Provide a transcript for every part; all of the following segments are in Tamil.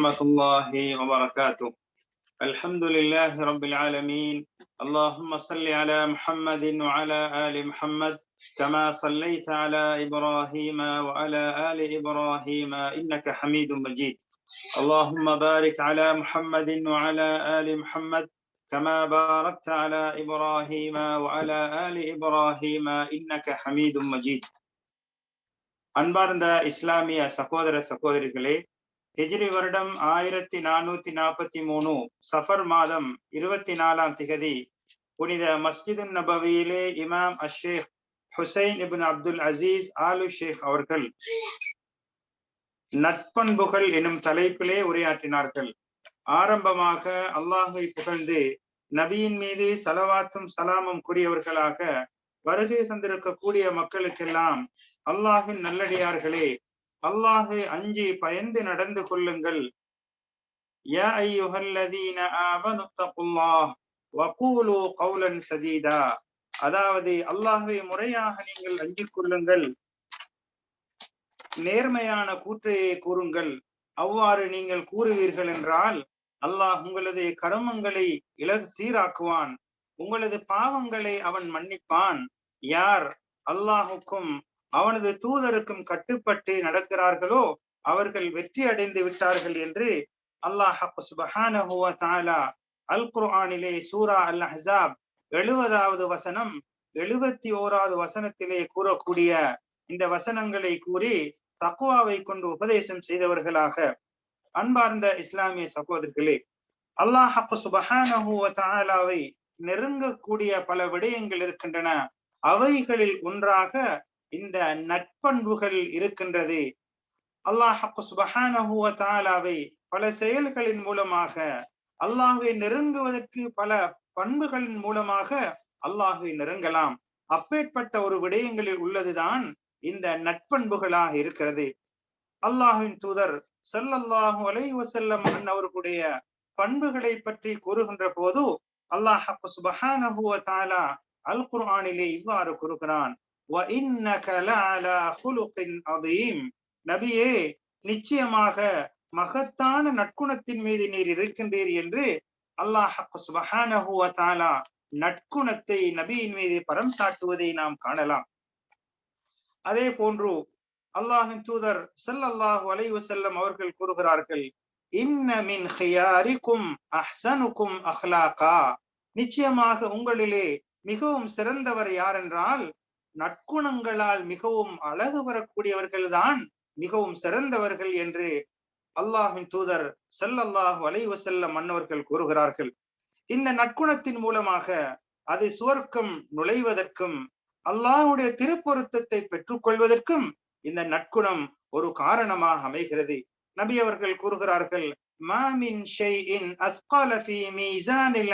ورحمة الله وبركاته الحمد لله رب العالمين اللهم صل على محمد وعلى آل محمد كما صليت على إبراهيم وعلى آل إبراهيم إنك حميد مجيد اللهم بارك على محمد وعلى آل محمد كما باركت على إبراهيم وعلى آل إبراهيم إنك حميد مجيد அன்பார்ந்த இஸ்லாமிய சகோதர சகோதரிகளே ஹிஜ்ரி வருடம் ஆயிரத்தி நானூத்தி நாற்பத்தி மூணு சஃபர் மாதம் இருபத்தி நாலாம் திகதி புனித மஸ்ஜிது நபவியிலே இமாம் அஷேக் Hussain ibn Abdul Aziz Al Sheikh அவர்கள் நட்பண்புகள் எனும் தலைப்பிலே உரையாற்றினார்கள். ஆரம்பமாக அல்லாஹை புகழ்ந்து நபியின் மீது சலவாத்தும் சலாமும் கூறியவர்களாக வருகை தந்திருக்கக்கூடிய மக்களுக்கெல்லாம் அல்லாஹின் நல்லடியார்களே அல்லாஹை அஞ்சி பயந்து நடந்து கொள்ளுங்கள். யா ஐயுஹல்லதீன ஆமனு வகூலு கௌலன் சதீதா. அதாவது அல்லாஹை முறையாக நீங்கள் அஞ்சிக் கொள்ளுங்கள். நேர்மையான கூற்றையே கூறுங்கள். அவ்வாறு நீங்கள் கூறுவீர்கள் என்றால் அல்லாஹ் உங்களது கருமங்களை இலகு சீராக்குவான். உங்களது பாவங்களை அவன் மன்னிப்பான். யார்? அல்லாஹுக்கும் அவனது தூதருக்கும் கட்டுப்பட்டு நடக்கிறார்களோ அவர்கள் வெற்றி அடைந்து விட்டார்கள் என்று அல்லாஹ் அல் குர்ஆனிலே சூரா அல் ஹசாப் எழுபதாவது வசனம் எழுபத்தி ஓராவது வசனத்திலே கூறக்கூடிய இந்த வசனங்களை கூறி தக்குவாவை கொண்டு உபதேசம் செய்தவர்களாக அன்பார்ந்த இஸ்லாமிய சகோதரர்களே அல்லாஹப்பு சுபஹானஹு நெருங்கக்கூடிய பல விடயங்கள் இருக்கின்றன. அவைகளில் ஒன்றாக இந்த நட்பண்புகள் இருக்கின்றது. அல்லாஹ் சுபஹானஹு தாலாவை பல செயல்களின் மூலமாக அல்லாஹுவை நெருங்குவதற்கு பல பண்புகளின் மூலமாக அல்லாஹுவை நெருங்கலாம். அப்பேற்பட்ட ஒரு விடயங்களில் உள்ளதுதான் இந்த நட்பண்புகளாக இருக்கிறது. அல்லாஹுவின் தூதர் சல்லல்லாஹு அலை வசல்லம் அவர்களுடைய பண்புகளை பற்றி கூறுகின்ற போது அல்லாஹ் சுபஹானஹுவ தாலா அல் குர்ஆனிலே இவ்வாறு கூறுகிறான். நபியே நிச்சயமாக மகத்தான நட்குணத்தின் மீது நீர் இருக்கின்றீர் என்று அல்லாஹ் நட்குணத்தை நபியின் மீது பரம் சாட்டுவதை நாம் காணலாம். அதே போன்று அல்லாஹின் தூதர் சல்லல்லாஹு அலைவு செல்லம் அவர்கள் கூறுகிறார்கள் இன்ன மின் ஹியாரிக்கும் அஹ்சனுக்கும் அஹ்லாகா. நிச்சயமாக உங்களிலே மிகவும் சிறந்தவர் யார் என்றால் நற்குணங்களால் மிகவும் அழகு வரக்கூடியவர்கள் தான் மிகவும் சிறந்தவர்கள் என்று அல்லாஹின் தூதர் செல்லல்லாஹ் செல்லல்லாஹு செல்ல மன்னவர்கள் கூறுகிறார்கள். இந்த நற்குணத்தின் மூலமாக அது சுவர்க்கம் நுழைவதற்கும் அல்லாஹுடைய திருப்பொருத்தத்தை பெற்றுக்கொள்வதற்கும் இந்த நற்குணம் ஒரு காரணமாக அமைகிறது. நபி அவர்கள் கூறுகிறார்கள் மாமின் ஷைஇன் அஸ்கால ஃபீ மீசானில்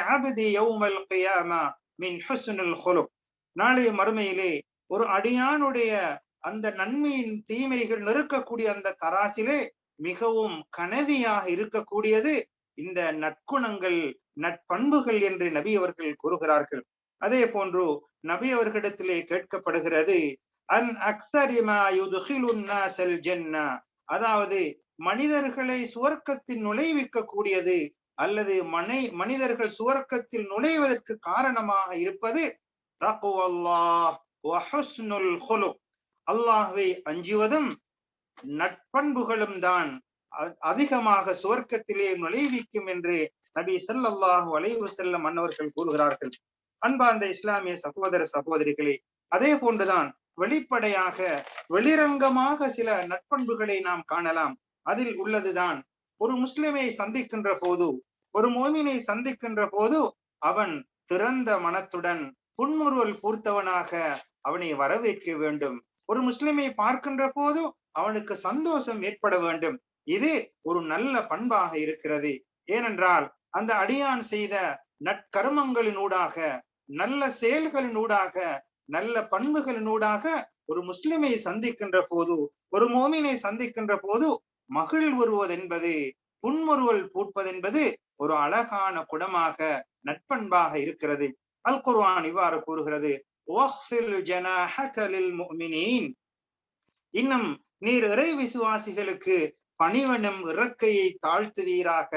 யௌமல் கியாமா மின் ஹுஸ்னுல் ஹுலுக். நாளைய மறுமையிலே ஒரு அடியானுடைய அந்த நன்மையின் தீமைகள் நெருக்கக்கூடிய அந்த தராசிலே மிகவும் கனதியாக இருக்கக்கூடியது இந்த நற்குணங்கள் நட்பண்புகள் என்று நபி அவர்கள் கூறுகிறார்கள். அதே போன்று நபி அவர்களிடத்திலே கேட்கப்படுகிறது அன் அக்சரிமா அதாவது மனிதர்களை சுவர்க்கத்தில் நுழைவிக்க கூடியது அல்லது மனை மனிதர்கள் சுவர்க்கத்தில் நுழைவதற்கு காரணமாக இருப்பது அல்லாஹுவை அஞ்சுவதும் நட்பண்புகளும் தான். அதிகமாக சுவர்க்கத்திலே நுழைவிக்கும் என்று நபி சல்லாஹூ அலைவு செல்லம் மன்னவர்கள் கூறுகிறார்கள். அன்பார்ந்த இஸ்லாமிய சகோதர சகோதரிகளே அதே போன்றுதான் வெளிப்படையாக வெளிரங்கமாக சில நட்பண்புகளை நாம் காணலாம். அதில் உள்ளதுதான் ஒரு முஸ்லிமை சந்திக்கின்ற போது ஒரு மோமினை சந்திக்கின்ற போது அவன் திறந்த மனத்துடன் புன்முறுவல் பூர்த்தவனாக அவனை வரவேற்க வேண்டும். ஒரு முஸ்லிமை பார்க்கின்ற போது அவனுக்கு சந்தோஷம் ஏற்பட வேண்டும். இது ஒரு நல்ல பண்பாக இருக்கிறது. ஏனென்றால் அந்த அடியான் செய்த நற்கர்மங்களினூடாக நல்ல செயல்களினூடாக நல்ல பண்புகளினூடாக ஒரு முஸ்லிமை சந்திக்கின்ற போது ஒரு மோமினை சந்திக்கின்ற போது மகிழ் வருவதென்பது புன்முறுவல் பூட்பதென்பது ஒரு அழகான குணமாக நட்பண்பாக இருக்கிறது. அல் குர்வான் இவ்வாறு கூறுகிறது. இன்னும் நீர் இறை விசுவாசிகளுக்கு பணிவனும் இறக்கையை தாழ்த்துவீராக.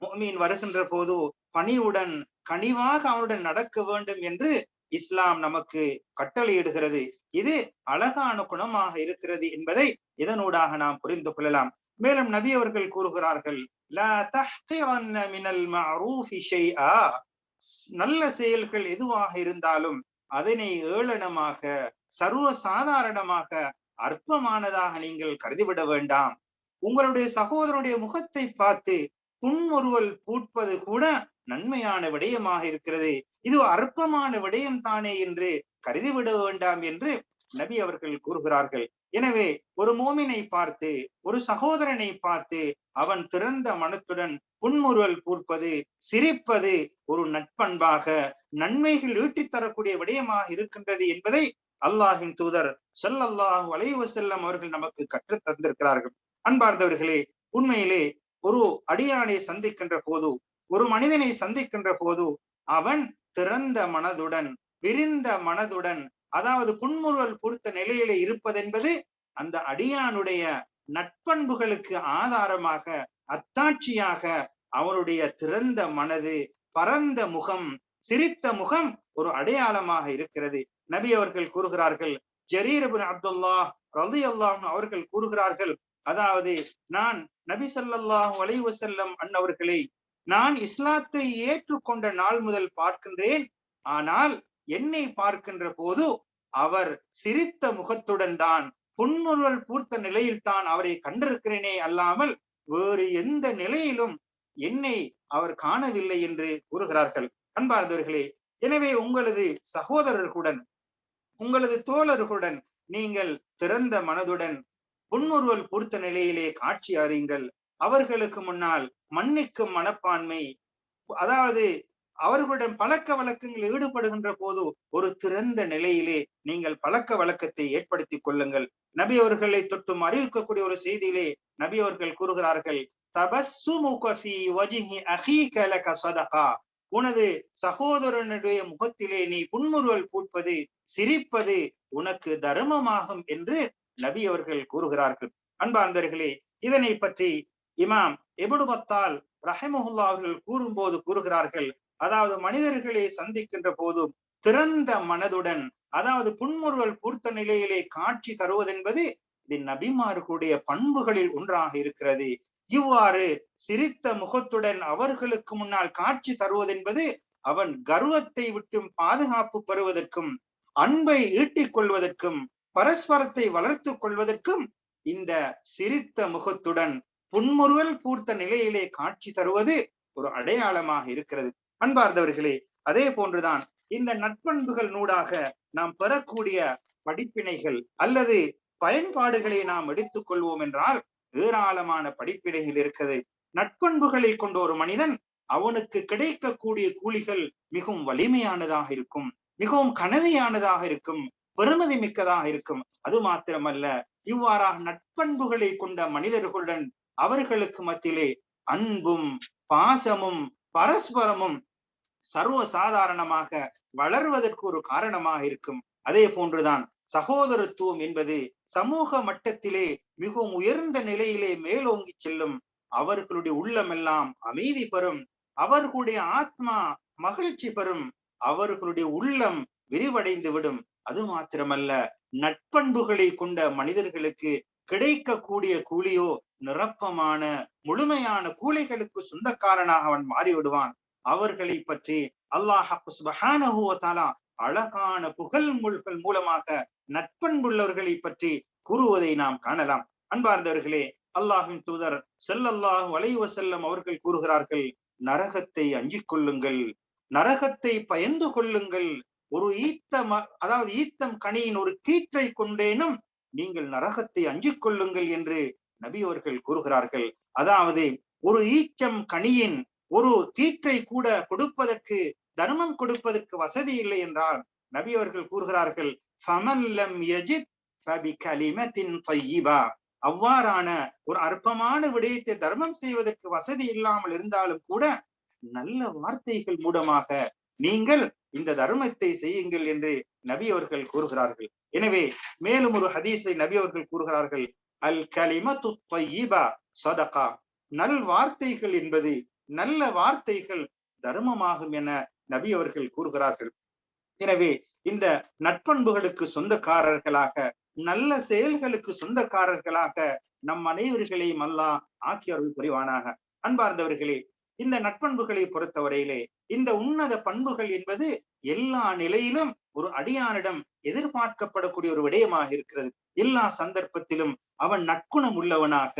முஃமின் வருகின்ற போது பணிவுடன் கனிவாக அவனுடன் நடக்க வேண்டும் என்று இஸ்லாம் நமக்கு கட்டளையிடுகிறது. இது அழகான குணமாக இருக்கிறது என்பதை இதனூடாக நாம் புரிந்து கொள்ளலாம். மேலும் நபி அவர்கள் கூறுகிறார்கள் நல்ல செயல்கள் எதுவாக இருந்தாலும் அதனை ஏளனமாக சர்வ சாதாரணமாக அற்பமானதாக நீங்கள் கருதிவிட வேண்டாம். உங்களுடைய சகோதரனுடைய முகத்தை பார்த்து புன்முறுவல் பூட்பது கூட நன்மையான விடயமாக இருக்கிறது. இது அற்பமான விடயம் தானே என்று கருதிவிட வேண்டாம் என்று நபி அவர்கள் கூறுகிறார்கள். எனவே ஒரு மோமினை பார்த்து ஒரு சகோதரனை பார்த்து அவன் திறந்த மனத்துடன் புன்முறுவல் கூர்ப்பது சிரிப்பது ஒரு நட்பண்பாக நன்மைகள் ஈட்டித் தரக்கூடிய விடயமாக இருக்கின்றது என்பதை அல்லாஹின் தூதர் ஸல்லல்லாஹு வலைவு செல்லம் அவர்கள் நமக்கு கற்றுத் தந்திருக்கிறார்கள். அன்பார்ந்தவர்களே உண்மையிலே ஒரு அடியானை சந்திக்கின்ற போது ஒரு மனிதனை சந்திக்கின்ற போது அவன் திறந்த மனதுடன் விரிந்த மனதுடன் அதாவது புன்முறுவல் பொறுத்த நிலையிலே இருப்பதென்பது அந்த அடியானுடைய நட்பண்புகளுக்கு ஆதாரமாக அத்தாட்சியாக அவனுடைய திறந்த மனது பரந்த முகம் சிரித்த முகம் ஒரு அடையாளமாக இருக்கிறது. நபி அவர்கள் கூறுகிறார்கள் ஜரீரபின் அப்துல்லா ரலி அவர்கள் கூறுகிறார்கள் அதாவது நான் நபி சல்லாஹ் அலைஹி வஸல்லம் அன்னவர்களை நான் இஸ்லாத்தை ஏற்றுக்கொண்ட நாள் முதல் பார்க்கின்றேன். ஆனால் என்னை பார்க்கின்ற போது அவர் சிரித்த முகத்துடன் தான் புன்முறுவல் பூர்த்த நிலையில் தான் அவரை கண்டிருக்கிறேனே அல்லாமல் வேறு எந்த நிலையிலும் என்னை அவர் காணவில்லை என்று கூறுகிறார்கள். அன்பார்ந்தவர்களே எனவே உங்களது சகோதரர்களுடன் உங்களது தோழர்களுடன் நீங்கள் திறந்த மனதுடன் புன்முறுவல் பொறுத்த நிலையிலே காட்சி அறியுங்கள். அவர்களுக்கு முன்னால் மன்னிக்கும் மனப்பான்மை அதாவது அவர்களுடன் பழக்க வழக்கங்கள் ஈடுபடுகின்ற போது ஒரு திறந்த நிலையிலே நீங்கள் பழக்க வழக்கத்தை ஏற்படுத்திக் கொள்ளுங்கள். நபி அவர்களை தொட்டும் அறிவிக்கக்கூடிய ஒரு செய்தியிலே நபி அவர்கள் கூறுகிறார்கள் தபஸ்ஸுமுக ஃபீ வஜ்ஹி லக உனது சகோதரனுடைய முகத்திலே நீ புன்முறுவல் பூட்பது சிரிப்பது உனக்கு தர்மமாகும் என்று நபி அவர்கள் கூறுகிறார்கள். அன்பார்ந்தர்களே இதனை பற்றி இமாம் எபுடுபத்தால் ரஹமஹுல்லா அவர்கள் கூறும்போது கூறுகிறார்கள். அதாவது மனிதர்களை சந்திக்கின்ற போதும் திறந்த மனதுடன் அதாவது புன்முறுவல் பூர்த்த நிலையிலே காட்சி தருவதென்பது இது நபிமார்களுடைய பண்புகளில் ஒன்றாக இருக்கிறது. இவ்வாறு சிரித்த முகத்துடன் அவர்களுக்கு முன்னால் காட்சி தருவதென்பது அவன் கர்வத்தை விட்டும் பாதுகாப்பு பெறுவதற்கும் அன்பை ஈட்டிக் கொள்வதற்கும் பரஸ்பரத்தை வளர்த்துக் கொள்வதற்கும் இந்த சிரித்த முகத்துடன் புன்முறுவல் பூர்த்த நிலையிலே காட்சி தருவது ஒரு அடையாளமாக இருக்கிறது. அன்பார்ந்தவர்களே அதே போன்றுதான் இந்த நட்பண்புகள் நூடாக நாம் பெறக்கூடிய படிப்பினைகள் அல்லது பயன்பாடுகளை நாம் எடுத்துக் கொள்வோம் என்றால் ஏராளமான படிப்பினைகள் இருக்கிறது நட்பண்புகளை கொண்ட ஒரு மனிதன் அவனுக்கு கிடைக்கக்கூடிய கூலிகள் மிகவும் வலிமையானதாக இருக்கும் மிகவும் கனதையானதாக இருக்கும் பெருமதி மிக்கதாக இருக்கும். அது மாத்திரமல்ல இவ்வாறாக நட்பண்புகளை கொண்ட மனிதர்களுடன் அவர்களுக்கு மத்தியிலே அன்பும் பாசமும் பரஸ்பரமும் சர்வ சாதாரணமாக வளர்வதற்கு ஒரு காரணமாக இருக்கும். அதே போன்றுதான் சகோதரத்துவம் என்பது சமூக மட்டத்திலே மிகவும் உயர்ந்த நிலையிலே மேலோங்கி செல்லும். அவர்களுடைய உள்ளமெல்லாம் அமைதி பெறும். அவர்களுடைய ஆத்மா மகிழ்ச்சி பெறும். அவர்களுடைய உள்ளம் விரிவடைந்து விடும். அது மாத்திரமல்ல நட்பண்புகளை கொண்ட மனிதர்களுக்கு கிடைக்கக்கூடிய கூலியோ நிரப்பமான முழுமையான கூலிகளுக்கு சொந்தக்காரனாக அவன் மாறிவிடுவான். அவர்களை பற்றி அல்லாஹ் அழகான புகழ் முள்கள் மூலமாக நட்பண்புள்ளவர்களை பற்றி கூறுவதை நாம் காணலாம். அன்பார்ந்தவர்களே அல்லாஹின் தூதர் செல்லல்லாஹ் அலைஹி செல்லம் அவர்கள் கூறுகிறார்கள் நரகத்தை அஞ்சிக் கொள்ளுங்கள் நரகத்தை பயந்து கொள்ளுங்கள். ஒரு ஈத்தம் அதாவது ஈத்தம் கனியின் ஒரு கீற்றை கொண்டேனும் நீங்கள் நரகத்தை அஞ்சிக் கொள்ளுங்கள் என்று நபி அவர்கள் கூறுகிறார்கள். அதாவது ஒரு ஈச்சம் கனியின் ஒரு கீற்றை கூட கொடுப்பதற்கு தர்மம் கொடுப்பதற்கு வசதி இல்லை என்றால் நபி அவர்கள் கூறுகிறார்கள் ஃபமல்லம் யஜித் ஃபபி கலிமத்தின் தையிபா. அவ்வாறான ஒரு அற்பமான விடயத்தை தர்மம் செய்வதற்கு வசதி இல்லாமல் இருந்தாலும் கூட நல்ல வார்த்தைகள் மூலமாக நீங்கள் இந்த தர்மத்தை செய்யுங்கள் என்று நபி அவர்கள் கூறுகிறார்கள். எனவே மேலும் ஒரு ஹதீஸை நபி அவர்கள் கூறுகிறார்கள் அல் கலிமத்து தையிபா சதகா. நல் வார்த்தைகள் என்பது நல்ல வார்த்தைகள் தர்மமாகும் என நபி அவர்கள் கூறுகிறார்கள். எனவே இந்த நட்பண்புகளுக்கு சொந்தக்காரர்களாக நல்ல செயல்களுக்கு சொந்தக்காரர்களாக நம் அனைவர்களையும் அல்லாஹ் ஆக்கியவர்கள் புரிவானாக அன்பார்ந்தவர்களே இந்த நட்பண்புகளை பொறுத்தவரையிலே இந்த உன்னத பண்புகள் என்பது எல்லா நிலையிலும் ஒரு அடியானிடம் எதிர்பார்க்கப்படக்கூடிய ஒரு விடயமாக இருக்கிறது. எல்லா சந்தர்ப்பத்திலும் அவன் நற்குணம் உள்ளவனாக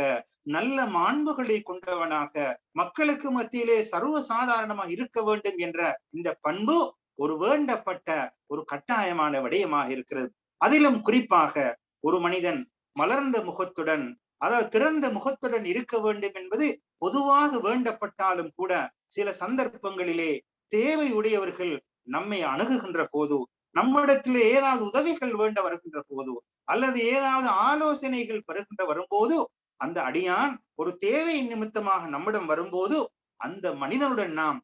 நல்ல மாண்புகளை கொண்டவனாக மக்களுக்கு மத்தியிலே சர்வ சாதாரணமாக இருக்க வேண்டும் என்ற இந்த பண்பு ஒரு வேண்டப்பட்ட ஒரு கட்டாயமான விடயமாக இருக்கிறது. அதிலும் குறிப்பாக ஒரு மனிதன் மலர்ந்த முகத்துடன் அதாவது திறந்த முகத்துடன் இருக்க வேண்டும் என்பது பொதுவாக வேண்டப்பட்டாலும் கூட சில சந்தர்ப்பங்களிலே தேவை உடையவர்கள் நம்மை அணுகுகின்ற போது நம்மிடத்திலே ஏதாவது உதவிகள் வேண்ட வருகின்ற போது அல்லது ஏதாவது ஆலோசனைகள் பெறுகின்ற வரும்போது அந்த அடியான் ஒரு தேவை நிமித்தமாக நம்மிடம் வரும்போது அந்த மனிதனுடன் நாம்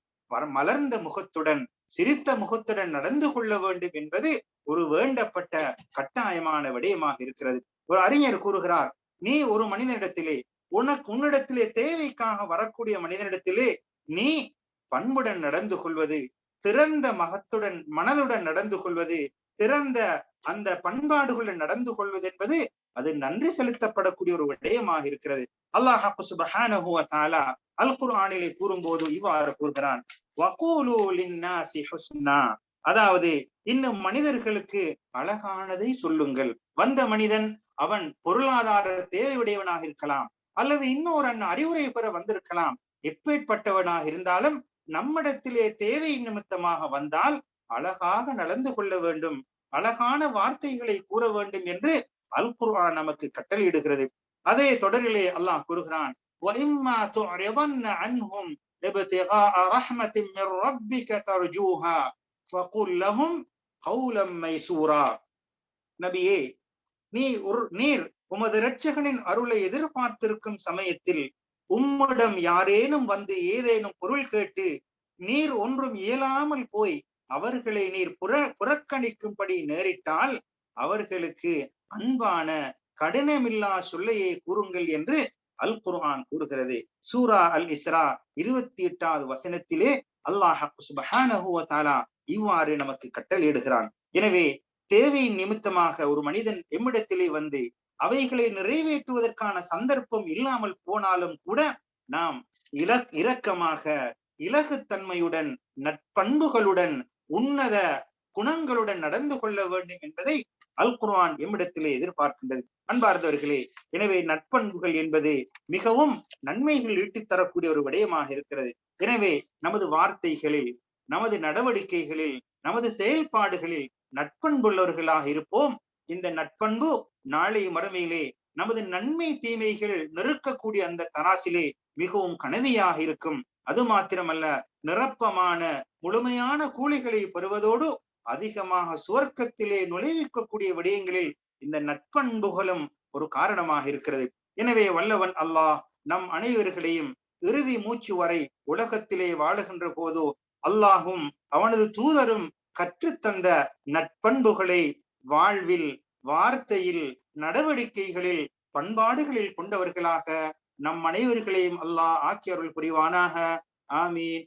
மலர்ந்த முகத்துடன் சிரித்த முகத்துடன் நடந்து கொள்ள வேண்டும் என்பது ஒரு வேண்டப்பட்ட கட்டாயமான விடயமாக இருக்கிறது. ஒரு அறிஞர் கூறுகிறார் நீ ஒரு மனிதனிடத்திலே உனக்கு உன்னிடத்திலே தேவைக்காக வரக்கூடிய மனிதனிடத்திலே நீ பண்புடன் நடந்து கொள்வது திறந்த மகத்துடன் மனதுடன் நடந்து கொள்வது திறந்த அந்த பண்பாடுகளுடன் நடந்து கொள்வது என்பது அது நன்றி செலுத்தப்படக்கூடிய ஒரு விடயமாக இருக்கிறது. அல்லாஹ் சுபஹானஹு அல் குர்ஆனிலே கூறும்போது இவ்வாறு கூறுகிறான். அதாவது இன்னும் மனிதர்களுக்கு அழகானதை சொல்லுங்கள். வந்த மனிதன் அவன் பொருளாதார தேவையுடையவனாக இருக்கலாம். அல்லது இன்னொரு அண்ணன் அறிவுரை பெற வந்திருக்கலாம். எப்பேற்பட்டவனாக இருந்தாலும் நம்மிடத்திலே தேவை நிமித்தமாக வந்தால் அழகாக நடந்து கொள்ள வேண்டும். அழகான வார்த்தைகளை கூற வேண்டும் என்று அல் குர்ஆன் நமக்கு கட்டளையிடுகிறது. அதே தொடரிலே அல்லாஹ் கூறுகிறான் நபியே நீ ஒரு நீர் உமது இரட்சகனின் அருளை எதிர்பார்த்திருக்கும் சமயத்தில் உம்மிடம் யாரேனும் வந்து ஏதேனும் பொருள் கேட்டு நீர் ஒன்றும் இயலாமல் போய் அவர்களை நீர் புற புறக்கணிக்கும்படி நேரிட்டால் அவர்களுக்கு அன்பான கடினமில்லா சொல்லையை கூறுங்கள் என்று அல் குர்ஆன் கூறுகிறது. சூரா அல் இஸ்ரா இருபத்தி எட்டாவது வசனத்திலே அல்லாஹ் சுபஹானஹு இவ்வாறு நமக்கு கட்டளையிடுகிறான். எனவே தேவையின் நிமித்தமாக ஒரு மனிதன் எம்மிடத்திலே வந்து அவைகளை நிறைவேற்றுவதற்கான சந்தர்ப்பம் இல்லாமல் போனாலும் கூட நாம் இலக் இரக்கமாக இலகுத்தன்மையுடன் நட்பண்புகளுடன் உன்னத குணங்களுடன் நடந்து கொள்ள வேண்டும் என்பதை அல் குர்ஆன் எம்மிடத்திலே எதிர்பார்க்கின்றது. அன்பார்ந்தவர்களே எனவே நட்பண்புகள் என்பது மிகவும் நன்மைகள் ஈட்டித் தரக்கூடிய ஒரு விடயமாக இருக்கிறது. எனவே நமது வார்த்தைகளில் நமது நடவடிக்கைகளில் நமது செயல்பாடுகளில் நட்பண்புள்ளவர்களாக இருப்போம். இந்த நட்பண்பு நாளை மறுமையிலே நமது நன்மை தீமைகள் நெருக்கக்கூடிய அந்த தராசிலே மிகவும் கனதியாக இருக்கும். அது மாத்திரமல்ல நிரப்பமான முழுமையான கூலிகளை பெறுவதோடு அதிகமாக சுவர்க்கத்திலே நுழைவிக்கக்கூடிய விடயங்களில் இந்த நட்பண்புகளும் ஒரு காரணமாக இருக்கிறது. எனவே வல்லவன் அல்லாஹ் நம் அனைவர்களையும் இறுதி மூச்சு வரை உலகத்திலே வாழுகின்ற போதோ அல்லாஹும் அவனது தூதரும் கற்றுத்தந்த நட்பண்புகளை வாழ்வில் வார்த்தையில் நடவடிக்கைகளில் பண்பாடுகளில் கொண்டவர்களாக நம் அனைவர்களையும் அல்லாஹ் ஆக்கியவர்கள் புரிவானாக. ஆமீன்.